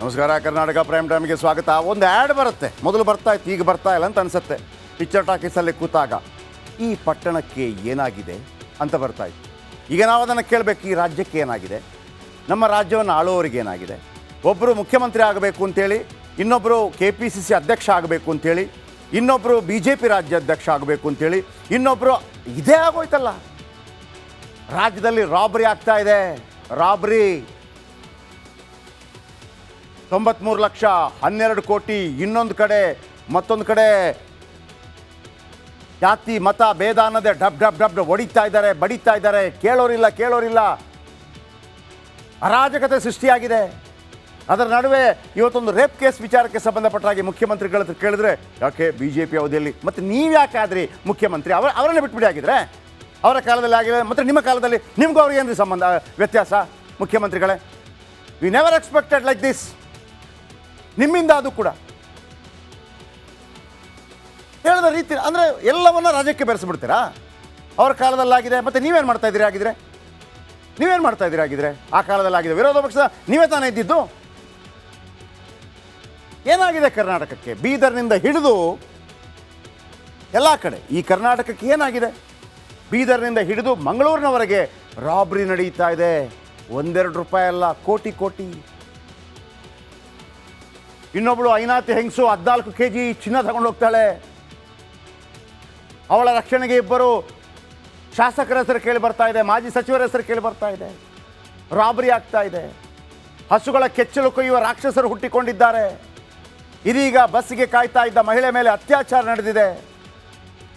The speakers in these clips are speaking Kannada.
ನಮಸ್ಕಾರ, ಕರ್ನಾಟಕ ಪ್ರೈಮ್ ಟೈಮ್ಗೆ ಸ್ವಾಗತ. ಒಂದು ಆ್ಯಡ್ ಬರುತ್ತೆ. ಮೊದಲು ಬರ್ತಾ ಇತ್ತು, ಈಗ ಬರ್ತಾ ಇಲ್ಲ ಅಂತ ಅನಿಸುತ್ತೆ. ಪಿಕ್ಚರ್ ಟಾಕೀಸಲ್ಲಿ ಕೂತಾಗ, ಈ ಪಟ್ಟಣಕ್ಕೆ ಏನಾಗಿದೆ ಅಂತ ಬರ್ತಾ ಇತ್ತು. ಈಗ ನಾವು ಅದನ್ನು ಕೇಳಬೇಕು, ಈ ರಾಜ್ಯಕ್ಕೆ ಏನಾಗಿದೆ? ನಮ್ಮ ರಾಜ್ಯವನ್ನು ಆಳುವವರಿಗೆ ಏನಾಗಿದೆ? ಒಬ್ಬರು ಮುಖ್ಯಮಂತ್ರಿ ಆಗಬೇಕು ಅಂತೇಳಿ ಇನ್ನೊಬ್ಬರು ಕೆ ಪಿ ಸಿ ಸಿ ಅಧ್ಯಕ್ಷ ಆಗಬೇಕು ಅಂತೇಳಿ ಇನ್ನೊಬ್ಬರು ಬಿ ಜೆ ಪಿ ರಾಜ್ಯಾಧ್ಯಕ್ಷ ಆಗಬೇಕು ಅಂತೇಳಿ ಇನ್ನೊಬ್ಬರು ಇದೇ ಆಗೋಯ್ತಲ್ಲ. ರಾಜ್ಯದಲ್ಲಿ ರಾಬರಿ ಆಗ್ತಾ ಇದೆ. ರಾಬರಿ ತೊಂಬತ್ಮೂರು ಲಕ್ಷ ಹನ್ನೆರಡು ಕೋಟಿ ಇನ್ನೊಂದು ಕಡೆ, ಮತ್ತೊಂದು ಕಡೆ ಜಾತಿ, ಮತ, ಭೇದ ಅನ್ನೋದೇ ಡಬ್ ಡಬ್ ಡಬ್ ಒಡಿತಾ ಇದ್ದಾರೆ, ಬಡಿತಾ ಇದ್ದಾರೆ. ಕೇಳೋರಿಲ್ಲ ಕೇಳೋರಿಲ್ಲ. ಅರಾಜಕತೆ ಸೃಷ್ಟಿಯಾಗಿದೆ. ಅದರ ನಡುವೆ ಇವತ್ತೊಂದು ರೇಪ್ ಕೇಸ್ ವಿಚಾರಕ್ಕೆ ಸಂಬಂಧಪಟ್ಟ ಹಾಗೆ ಮುಖ್ಯಮಂತ್ರಿಗಳ ಹತ್ರ ಕೇಳಿದ್ರೆ, ಯಾಕೆ ಬಿ ಜೆ ಪಿ ಅವಧಿಯಲ್ಲಿ? ಮತ್ತು ನೀವು ಯಾಕೆ ಆದ್ರಿ ಮುಖ್ಯಮಂತ್ರಿ? ಅವರ ಅವರನ್ನೇ ಬಿಟ್ಬಿಡಿ ಆಗಿದ್ರೆ ಅವರ ಕಾಲದಲ್ಲಿ ಆಗಿದೆ ಮತ್ತು ನಿಮ್ಮ ಕಾಲದಲ್ಲಿ ನಿಮ್ಗೂ ಅವ್ರಿಗೆ ಏನು ಸಂಬಂಧ, ವ್ಯತ್ಯಾಸ ಮುಖ್ಯಮಂತ್ರಿಗಳೇ? We never expected like this ನಿಮ್ಮಿಂದ ಅದು ಕೂಡ. ಹೇಳಿದ ರೀತಿ, ಅಂದರೆ ಎಲ್ಲವನ್ನ ರಾಜ್ಯಕ್ಕೆ ಬೆರೆಸ್ಬಿಡ್ತೀರಾ? ಅವ್ರ ಕಾಲದಲ್ಲಾಗಿದೆ, ಮತ್ತು ನೀವೇನು ಮಾಡ್ತಾ ಇದ್ದೀರಿ ಆಗಿದ್ರೆ ನೀವೇನು ಮಾಡ್ತಾ ಇದ್ದೀರಿ ಆಗಿದ್ರೆ ಆ ಕಾಲದಲ್ಲಾಗಿದೆ. ವಿರೋಧ ಪಕ್ಷ ನೀವೇ ತಾನೇ ಇದ್ದಿದ್ದು? ಏನಾಗಿದೆ ಕರ್ನಾಟಕಕ್ಕೆ? ಬೀದರ್ನಿಂದ ಹಿಡಿದು ಎಲ್ಲ ಕಡೆ ಈ ಕರ್ನಾಟಕಕ್ಕೆ ಏನಾಗಿದೆ? ಬೀದರ್ನಿಂದ ಹಿಡಿದು ಮಂಗಳೂರಿನವರೆಗೆ ರಾಬ್ರಿ ನಡೀತಾ ಇದೆ. ಒಂದೆರಡು ರೂಪಾಯಿ ಅಲ್ಲ, ಕೋಟಿ ಕೋಟಿ. ಇನ್ನೊಬ್ಳು ಐನಾತಿ ಹೆಂಗಸು ಹದಿನಾಲ್ಕು ಕೆ ಜಿ ಚಿನ್ನ ತಗೊಂಡು ಹೋಗ್ತಾಳೆ. ಅವಳ ರಕ್ಷಣೆಗೆ ಇಬ್ಬರು ಶಾಸಕರ ಹೆಸರು ಕೇಳಿ ಬರ್ತಾ ಇದೆ, ಮಾಜಿ ಸಚಿವರ ಹೆಸರು ಕೇಳಿ ಬರ್ತಾ ಇದೆ. ರಾಬರಿ ಆಗ್ತಾ ಇದೆ. ಹಸುಗಳ ಕೆಚ್ಚಲು ಕೊಯ್ಯುವ ರಾಕ್ಷಸರು ಹುಟ್ಟಿಕೊಂಡಿದ್ದಾರೆ. ಇದೀಗ ಬಸ್ಸಿಗೆ ಕಾಯ್ತಾ ಇದ್ದ ಮಹಿಳೆ ಮೇಲೆ ಅತ್ಯಾಚಾರ ನಡೆದಿದೆ.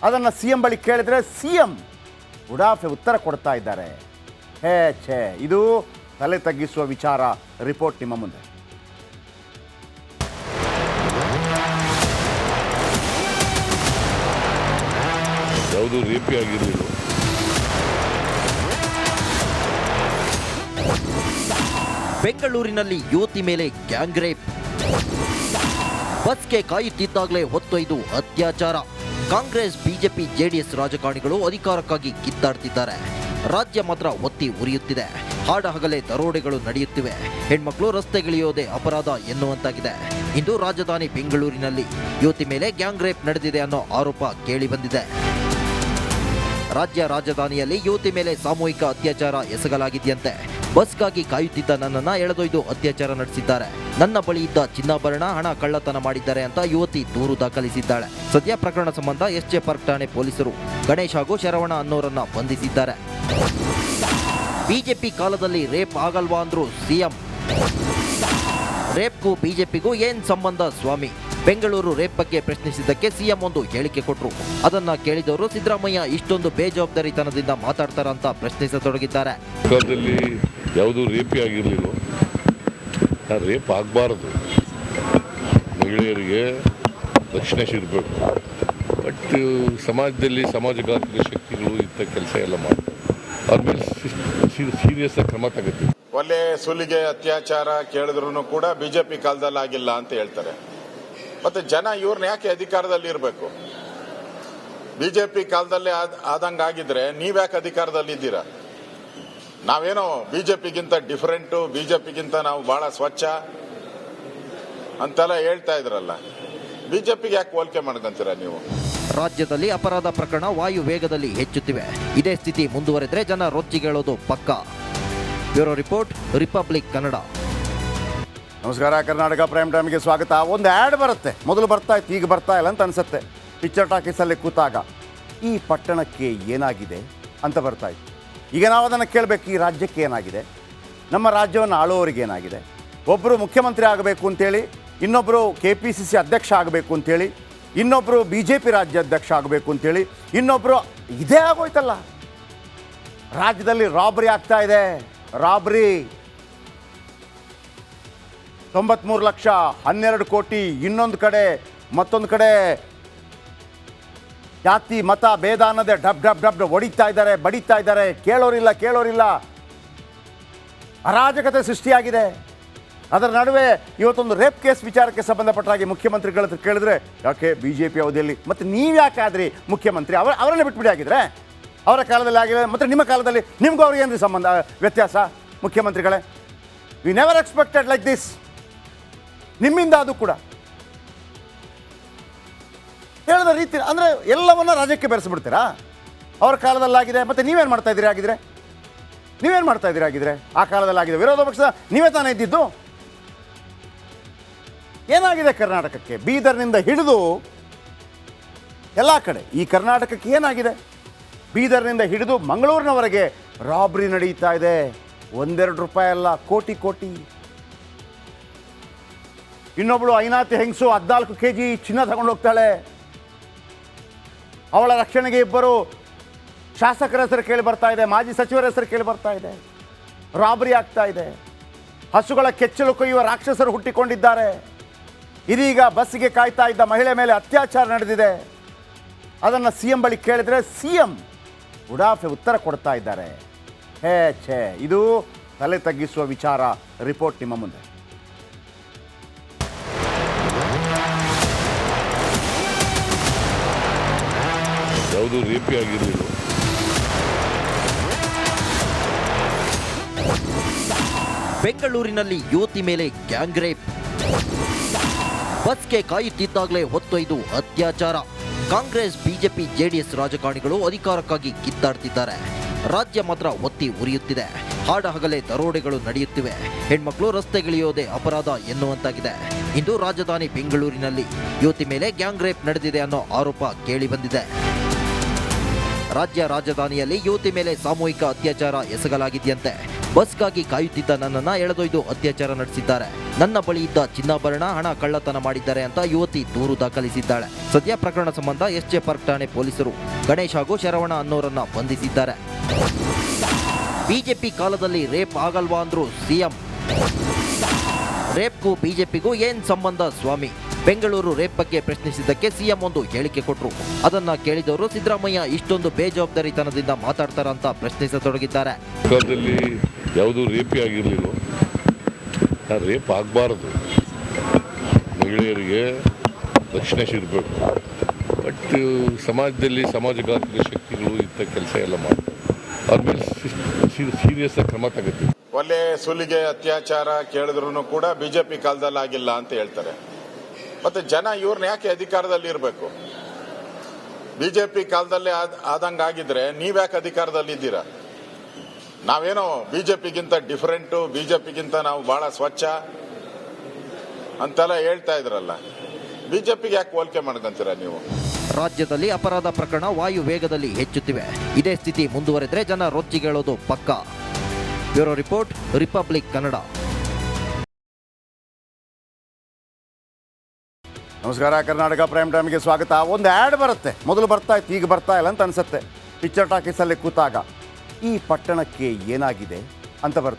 ಅದನ್ನು ಸಿ ಎಂ ಬಳಿ ಕೇಳಿದರೆ ಸಿ ಎಂ ಉಡಾಫೆ ಉತ್ತರ ಕೊಡ್ತಾ ಇದ್ದಾರೆ. ಹೇ ಛೇ, ಇದು ತಲೆ ತಗ್ಗಿಸುವ ವಿಚಾರ. ರಿಪೋರ್ಟ್ ನಿಮ್ಮ ಮುಂದೆ. ಯಾವುದೂ ರೇಪಿ ಆಗಿರಲಿಲ್ಲ. ಬೆಂಗಳೂರಿನಲ್ಲಿ ಯುವತಿ ಮೇಲೆ ಗ್ಯಾಂಗ್ ರೇಪ್ ಬಸ್ಗೆ ಕಾಯುತ್ತಿದ್ದಾಗಲೇ ಹೊತ್ತೊಯ್ದು ಅತ್ಯಾಚಾರ. ಕಾಂಗ್ರೆಸ್, ಬಿಜೆಪಿ, ಜೆಡಿಎಸ್ ರಾಜಕಾರಣಿಗಳು ಅಧಿಕಾರಕ್ಕಾಗಿ ಕಿತ್ತಾಡ್ತಿದ್ದಾರೆ ರಾಜ್ಯ ಮಾತ್ರ ಒತ್ತಿ ಉರಿಯುತ್ತಿದೆ. ಹಾಡ ಹಗಲೇ ದರೋಡೆಗಳು ನಡೆಯುತ್ತಿವೆ. ಹೆಣ್ಮಕ್ಳು ರಸ್ತೆಗಿಳಿಯೋದೇ ಅಪರಾಧ ಎನ್ನುವಂತಾಗಿದೆ. ಇಂದು ರಾಜಧಾನಿ ಬೆಂಗಳೂರಿನಲ್ಲಿ ಯುವತಿ ಮೇಲೆ ಗ್ಯಾಂಗ್ ರೇಪ್ ನಡೆದಿದೆ ಅನ್ನೋ ಆರೋಪ ಕೇಳಿಬಂದಿದೆ. ರಾಜ್ಯ ರಾಜಧಾನಿಯಲ್ಲಿ ಯುವತಿ ಮೇಲೆ ಸಾಮೂಹಿಕ ಅತ್ಯಾಚಾರ ಎಸಗಲಾಗಿದೆಯಂತೆ. ಬಸ್ಗಾಗಿ ಕಾಯುತ್ತಿದ್ದ ನನ್ನನ್ನ ಎಳೆದೊಯ್ದು ಅತ್ಯಾಚಾರ ನಡೆಸಿದ್ದಾರೆ. ನನ್ನ ಬಳಿ ಇದ್ದ ಚಿನ್ನಾಭರಣ, ಹಣ ಕಳ್ಳತನ ಮಾಡಿದ್ದಾರೆ ಅಂತ ಯುವತಿ ದೂರು ದಾಖಲಿಸಿದ್ದಾಳೆ. ಸದ್ಯ ಪ್ರಕರಣ ಸಂಬಂಧ ಎಸ್ಜೆ ಪಾರ್ಕ್ ಠಾಣೆ ಪೊಲೀಸರು ಗಣೇಶ್ ಹಾಗೂ ಶರವಣ ಅನ್ನೋರನ್ನ ಬಂಧಿಸಿದ್ದಾರೆ. ಬಿಜೆಪಿ ಕಾಲದಲ್ಲಿ ರೇಪ್ ಆಗಲ್ವಾ ಅಂದ್ರು ಸಿಎಂ. ರೇಪ್ಗೂ ಬಿಜೆಪಿಗೂ ಏನ್ ಸಂಬಂಧ ಸ್ವಾಮಿ? ಬೆಂಗಳೂರು ರೇಪ್ ಬಗ್ಗೆ ಪ್ರಶ್ನಿಸಿದ್ದಕ್ಕೆ ಸಿಎಂ ಒಂದು ಹೇಳಿಕೆ ಕೊಟ್ಟರು ಅದನ್ನ ಕೇಳಿದವರು ಸಿದ್ದರಾಮಯ್ಯ ಇಷ್ಟೊಂದು ಬೇಜವಾಬ್ದಾರಿತನದಿಂದ ಮಾತಾಡ್ತಾರ ಅಂತ ಪ್ರಶ್ನಿಸತೊಡಗಿದ್ದಾರೆ. ಯಾವುದು ಯಾವುದೂ ರೇಪಿ ಆಗಿರಲಿಲ್ಲ. ರೇಪ್ ಆಗಬಾರ್ದು. ಮಹಿಳೆಯರಿಗೆ ರಕ್ಷಣೆ ಸಿಗಬೇಕು. ಬಟ್ ಸಮಾಜದಲ್ಲಿ ಸಮಾಜಘಾತಕ ಶಕ್ತಿಗಳು ಇಂಥ ಕೆಲಸ ಎಲ್ಲ ಮಾಡ್ತಾರೆ. ಅವ್ರ ಮೇಲೆ ಸೀರಿಯಸ್ ಕ್ರಮ ತಗೋತೀವಿ. ಒಲೆ ಸುಲಿಗೆ ಅತ್ಯಾಚಾರ ಕೇಳಿದ್ರು ಕೂಡ ಬಿಜೆಪಿ ಕಾಲದಲ್ಲಿ ಆಗಿಲ್ಲ ಅಂತ ಹೇಳ್ತಾರೆ. ಮತ್ತೆ ಜನ ಇವ್ರನ್ನ ಯಾಕೆ ಅಧಿಕಾರದಲ್ಲಿ ಇರಬೇಕು? ಬಿಜೆಪಿ ಕಾಲದಲ್ಲಿ ಆದಂಗ ಆಗಿದ್ರೆ ನೀವ್ಯಾಕೆ ಅಧಿಕಾರದಲ್ಲಿ ಇದ್ದೀರಾ? ನಾವೇನೋ ಬಿಜೆಪಿಗಿಂತ ಡಿಫರೆಂಟು ಬಿಜೆಪಿಗಿಂತ ನಾವು ಬಹಳ ಸ್ವಚ್ಛ ಅಂತೆಲ್ಲ ಹೇಳ್ತಾ ಇದ್ರಲ್ಲ. ಬಿಜೆಪಿಗೆ ಯಾಕೆ ಹೋಲಿಕೆ ಮಾಡ್ಕೊಂತೀರಾ ನೀವು? ರಾಜ್ಯದಲ್ಲಿ ಅಪರಾಧ ಪ್ರಕರಣ ವಾಯು ವೇಗದಲ್ಲಿ ಹೆಚ್ಚುತ್ತಿವೆ. ಇದೇ ಸ್ಥಿತಿ ಮುಂದುವರೆದ್ರೆ ಜನ ರೊಚ್ಚಿಗೇಳೋದು ಪಕ್ಕಾ. Bureau report, republic Kannada. ನಮಸ್ಕಾರ, ಕರ್ನಾಟಕ ಪ್ರೈಮ್ ಟೈಮ್ಗೆ ಸ್ವಾಗತ. ಒಂದು ಆ್ಯಡ್ ಬರುತ್ತೆ. ಮೊದಲು ಬರ್ತಾ ಇತ್ತು, ಈಗ ಬರ್ತಾ ಇಲ್ಲ ಅಂತ ಅನಿಸುತ್ತೆ. ಪಿಕ್ಚರ್ ಟಾಕೀಸಲ್ಲಿ ಕೂತಾಗ, ಈ ಪಟ್ಟಣಕ್ಕೆ ಏನಾಗಿದೆ ಅಂತ ಬರ್ತಾ ಇತ್ತು. ಈಗ ನಾವು ಅದನ್ನು ಕೇಳಬೇಕು, ಈ ರಾಜ್ಯಕ್ಕೆ ಏನಾಗಿದೆ? ನಮ್ಮ ರಾಜ್ಯವನ್ನು ಆಳುವವರಿಗೆ ಏನಾಗಿದೆ? ಒಬ್ಬರು ಮುಖ್ಯಮಂತ್ರಿ ಆಗಬೇಕು ಅಂತೇಳಿ ಇನ್ನೊಬ್ಬರು ಕೆ ಪಿ ಸಿ ಸಿ ಅಧ್ಯಕ್ಷ ಆಗಬೇಕು ಅಂತೇಳಿ ಇನ್ನೊಬ್ಬರು ಬಿ ಜೆ ಪಿ ರಾಜ್ಯಾಧ್ಯಕ್ಷ ಆಗಬೇಕು ಅಂತೇಳಿ ಇನ್ನೊಬ್ಬರು ಇದೇ ಆಗೋಯ್ತಲ್ಲ. ರಾಜ್ಯದಲ್ಲಿ ರಾಬರಿ ಆಗ್ತಾ ಇದೆ. ರಾಬರಿ ತೊಂಬತ್ಮೂರು ಲಕ್ಷ ಹನ್ನೆರಡು ಕೋಟಿ ಇನ್ನೊಂದು ಕಡೆ, ಮತ್ತೊಂದು ಕಡೆ ಜಾತಿ, ಮತ, ಭೇದ ಅನ್ನೋದೇ ಡಬ್ ಡಬ್ ಡಬ್ ಒಡಿತಾ ಇದ್ದಾರೆ, ಬಡಿತಾ ಇದ್ದಾರೆ. ಕೇಳೋರಿಲ್ಲ ಕೇಳೋರಿಲ್ಲ. ಅರಾಜಕತೆ ಸೃಷ್ಟಿಯಾಗಿದೆ. ಅದರ ನಡುವೆ ಇವತ್ತೊಂದು ರೇಪ್ ಕೇಸ್ ವಿಚಾರಕ್ಕೆ ಸಂಬಂಧಪಟ್ಟ ಹಾಗೆ ಮುಖ್ಯಮಂತ್ರಿಗಳ ಹತ್ರ ಕೇಳಿದ್ರೆ, ಯಾಕೆ ಬಿ ಜೆ ಪಿ ಅವಧಿಯಲ್ಲಿ? ಮತ್ತು ನೀವು ಯಾಕೆ ಆದ್ರಿ ಮುಖ್ಯಮಂತ್ರಿ? ಅವರ ಅವರನ್ನೇ ಬಿಟ್ಬಿಡಿ ಆಗಿದ್ರೆ ಅವರ ಕಾಲದಲ್ಲಿ ಆಗಿದೆ ಮತ್ತು ನಿಮ್ಮ ಕಾಲದಲ್ಲಿ ನಿಮ್ಗೂ ಅವ್ರಿಗೆ ಏನ್ರಿ ಸಂಬಂಧ, ವ್ಯತ್ಯಾಸ ಮುಖ್ಯಮಂತ್ರಿಗಳೇ? We never expected like this ನಿಮ್ಮಿಂದ ಅದು ಕೂಡ. ಹೇಳಿದ ರೀತಿ, ಅಂದರೆ ಎಲ್ಲವನ್ನ ರಾಜ್ಯಕ್ಕೆ ಬೆರೆಸ್ಬಿಡ್ತೀರಾ? ಅವ್ರ ಕಾಲದಲ್ಲಾಗಿದೆ, ಮತ್ತು ನೀವೇನು ಮಾಡ್ತಾ ಇದ್ದೀರಿ ಆಗಿದ್ರೆ ನೀವೇನು ಮಾಡ್ತಾ ಇದ್ದೀರಿ ಆಗಿದ್ರೆ ಆ ಕಾಲದಲ್ಲಾಗಿದೆ. ವಿರೋಧ ಪಕ್ಷ ನೀವೇ ತಾನೇ ಇದ್ದಿದ್ದು? ಏನಾಗಿದೆ ಕರ್ನಾಟಕಕ್ಕೆ? ಬೀದರ್ನಿಂದ ಹಿಡಿದು ಎಲ್ಲ ಕಡೆ ಈ ಕರ್ನಾಟಕಕ್ಕೆ ಏನಾಗಿದೆ? ಬೀದರ್ನಿಂದ ಹಿಡಿದು ಮಂಗಳೂರಿನವರೆಗೆ ರಾಬ್ರಿ ನಡೀತಾ ಇದೆ. ಒಂದೆರಡು ರೂಪಾಯಿ ಅಲ್ಲ, ಕೋಟಿ ಕೋಟಿ. ಇನ್ನೊಬ್ಳು ಐನಾತಿ ಹೆಂಗಸು ಹದಿನಾಲ್ಕು ಕೆ ಜಿ ಚಿನ್ನ ತಗೊಂಡು ಹೋಗ್ತಾಳೆ. ಅವಳ ರಕ್ಷಣೆಗೆ ಇಬ್ಬರು ಶಾಸಕರ ಹೆಸರು ಕೇಳಿ ಬರ್ತಾ ಇದೆ, ಮಾಜಿ ಸಚಿವರ ಹೆಸರು ಕೇಳಿ ಬರ್ತಾ ಇದೆ. ರಾಬರಿ ಆಗ್ತಾ ಇದೆ. ಹಸುಗಳ ಕೆಚ್ಚಲು ಕೊಯ್ಯುವ ರಾಕ್ಷಸರು ಹುಟ್ಟಿಕೊಂಡಿದ್ದಾರೆ. ಇದೀಗ ಬಸ್ಸಿಗೆ ಕಾಯ್ತಾ ಇದ್ದ ಮಹಿಳೆ ಮೇಲೆ ಅತ್ಯಾಚಾರ ನಡೆದಿದೆ. ಅದನ್ನು ಸಿ ಎಂ ಬಳಿ ಕೇಳಿದರೆ ಸಿ ಎಂ ಉಡಾಫೆ ಉತ್ತರ ಕೊಡ್ತಾ ಇದ್ದಾರೆ. ಹೇ ಛೇ, ಇದು ತಲೆ ತಗ್ಗಿಸುವ ವಿಚಾರ. ರಿಪೋರ್ಟ್ ನಿಮ್ಮ ಮುಂದೆ. ಯಾವುದೂ ರೇಪಿ ಆಗಿರಲಿಲ್ಲ. ಬೆಂಗಳೂರಿನಲ್ಲಿ ಯುವತಿ ಮೇಲೆ ಗ್ಯಾಂಗ್ ರೇಪ್ ಬಸ್ಗೆ ಕಾಯುತ್ತಿದ್ದಾಗಲೇ ಹೊತ್ತೊಯ್ದು ಅತ್ಯಾಚಾರ. ಕಾಂಗ್ರೆಸ್, ಬಿಜೆಪಿ, ಜೆಡಿಎಸ್ ರಾಜಕಾರಣಿಗಳು ಅಧಿಕಾರಕ್ಕಾಗಿ ಕಿತ್ತಾಡ್ತಿದ್ದಾರೆ ರಾಜ್ಯ ಮಾತ್ರ ಒತ್ತಿ ಉರಿಯುತ್ತಿದೆ. ಹಾಡ ಹಗಲೇ ದರೋಡೆಗಳು ನಡೆಯುತ್ತಿವೆ. ಹೆಣ್ಮಕ್ಳು ರಸ್ತೆಗಿಳಿಯೋದೇ ಅಪರಾಧ ಎನ್ನುವಂತಾಗಿದೆ. ಇಂದು ರಾಜಧಾನಿ ಬೆಂಗಳೂರಿನಲ್ಲಿ ಯುವತಿ ಮೇಲೆ ಗ್ಯಾಂಗ್ ರೇಪ್ ನಡೆದಿದೆ ಅನ್ನೋ ಆರೋಪ ಕೇಳಿಬಂದಿದೆ. ರಾಜ್ಯ ರಾಜಧಾನಿಯಲ್ಲಿ ಯುವತಿ ಮೇಲೆ ಸಾಮೂಹಿಕ ಅತ್ಯಾಚಾರ ಎಸಗಲಾಗಿದೆಯಂತೆ. ಬಸ್ಗಾಗಿ ಕಾಯುತ್ತಿದ್ದ ನನ್ನನ್ನ ಎಳೆದೊಯ್ದು ಅತ್ಯಾಚಾರ ನಡೆಸಿದ್ದಾರೆ. ನನ್ನ ಬಳಿ ಇದ್ದ ಚಿನ್ನಾಭರಣ, ಹಣ ಕಳ್ಳತನ ಮಾಡಿದ್ದಾರೆ ಅಂತ ಯುವತಿ ದೂರು ದಾಖಲಿಸಿದ್ದಾಳೆ. ಸದ್ಯ ಪ್ರಕರಣ ಸಂಬಂಧ ಎಸ್ಜೆ ಪಾರ್ಕ್ ಠಾಣೆ ಪೊಲೀಸರು ಗಣೇಶ್ ಹಾಗೂ ಶರವಣ ಅನ್ನೋರನ್ನ ಬಂಧಿಸಿದ್ದಾರೆ. ಬಿಜೆಪಿ ಕಾಲದಲ್ಲಿ ರೇಪ್ ಆಗಲ್ವಾ ಅಂದ್ರು ಸಿಎಂ. ರೇಪ್ಗೂ ಬಿಜೆಪಿಗೂ ಏನ್ ಸಂಬಂಧ ಸ್ವಾಮಿ? ಬೆಂಗಳೂರು ರೇಪ್ ಬಗ್ಗೆ ಪ್ರಶ್ನಿಸಿದ್ದಕ್ಕೆ ಸಿಎಂ ಒಂದು ಹೇಳಿಕೆ ಕೊಟ್ಟರು ಅದನ್ನ ಕೇಳಿದವರು ಸಿದ್ದರಾಮಯ್ಯ ಇಷ್ಟೊಂದು ಬೇಜವಾಬ್ದಾರಿತನದಿಂದ ಮಾತಾಡ್ತಾರ ಅಂತ ಪ್ರಶ್ನಿಸತೊಡಗಿದ್ದಾರೆ. ಯಾವುದು ಯಾವುದೂ ರೇಪಿ ಆಗಿರಲಿಲ್ಲ. ರೇಪ್ ಆಗಬಾರ್ದು. ಮಹಿಳೆಯರಿಗೆ ರಕ್ಷಣೆ ಸಿಗಬೇಕು. ಬಟ್ ಸಮಾಜದಲ್ಲಿ ಸಮಾಜಘಾತಕ ಶಕ್ತಿಗಳು ಇಂಥ ಕೆಲಸ ಎಲ್ಲ ಮಾಡ್ತಾರೆ. ಅವ್ರ ಮೇಲೆ ಸೀರಿಯಸ್ ಕ್ರಮ ತಗುತ್ತೆ ಒಲೆ ಸುಲಿಗೆ ಅತ್ಯಾಚಾರ ಕೇಳಿದ್ರು ಕೂಡ ಬಿಜೆಪಿ ಕಾಲದಲ್ಲಿ ಆಗಿಲ್ಲ ಅಂತ ಹೇಳ್ತಾರೆ. ಮತ್ತೆ ಜನ ಇವ್ರನ್ನ ಯಾಕೆ ಅಧಿಕಾರದಲ್ಲಿ ಇರಬೇಕು? ಬಿಜೆಪಿ ಕಾಲದಲ್ಲಿ ಆದಂಗಾಗಿದ್ರೆ ನೀವ್ಯಾಕೆ ಅಧಿಕಾರದಲ್ಲಿ ಇದ್ದೀರಾ? ನಾವೇನೋ ಬಿಜೆಪಿಗಿಂತ ಡಿಫರೆಂಟು ಬಿಜೆಪಿಗಿಂತ ನಾವು ಬಹಳ ಸ್ವಚ್ಛ ಅಂತೆಲ್ಲ ಹೇಳ್ತಾ ಇದ್ರಲ್ಲ. ಬಿಜೆಪಿಗೆ ಯಾಕೆ ಹೋಲಿಕೆ ಮಾಡ್ಕೊಂತೀರಾ ನೀವು? ರಾಜ್ಯದಲ್ಲಿ ಅಪರಾಧ ಪ್ರಕರಣ ವಾಯು ವೇಗದಲ್ಲಿ ಹೆಚ್ಚುತ್ತಿವೆ. ಇದೇ ಸ್ಥಿತಿ ಮುಂದುವರೆದ್ರೆ ಜನ ರೊಚ್ಚಿಗೇಳೋದು ಪಕ್ಕಾ. Bureau report, republic Kannada. ನಮಸ್ಕಾರ, ಕರ್ನಾಟಕ ಪ್ರೈಮ್ ಟೈಮ್ಗೆ ಸ್ವಾಗತ. ಒಂದು ಆ್ಯಡ್ ಬರುತ್ತೆ. ಮೊದಲು ಬರ್ತಾ ಇತ್ತು, ಈಗ ಬರ್ತಾ ಇಲ್ಲ ಅಂತ ಅನ್ಸುತ್ತೆ. ಪಿಕ್ಚರ್ ಟಾಕೀಸಲ್ಲಿ ಕೂತಾಗ, ಈ ಪಟ್ಟಣಕ್ಕೆ ಏನಾಗಿದೆ ಅಂತ ಬರುತ್ತೆ.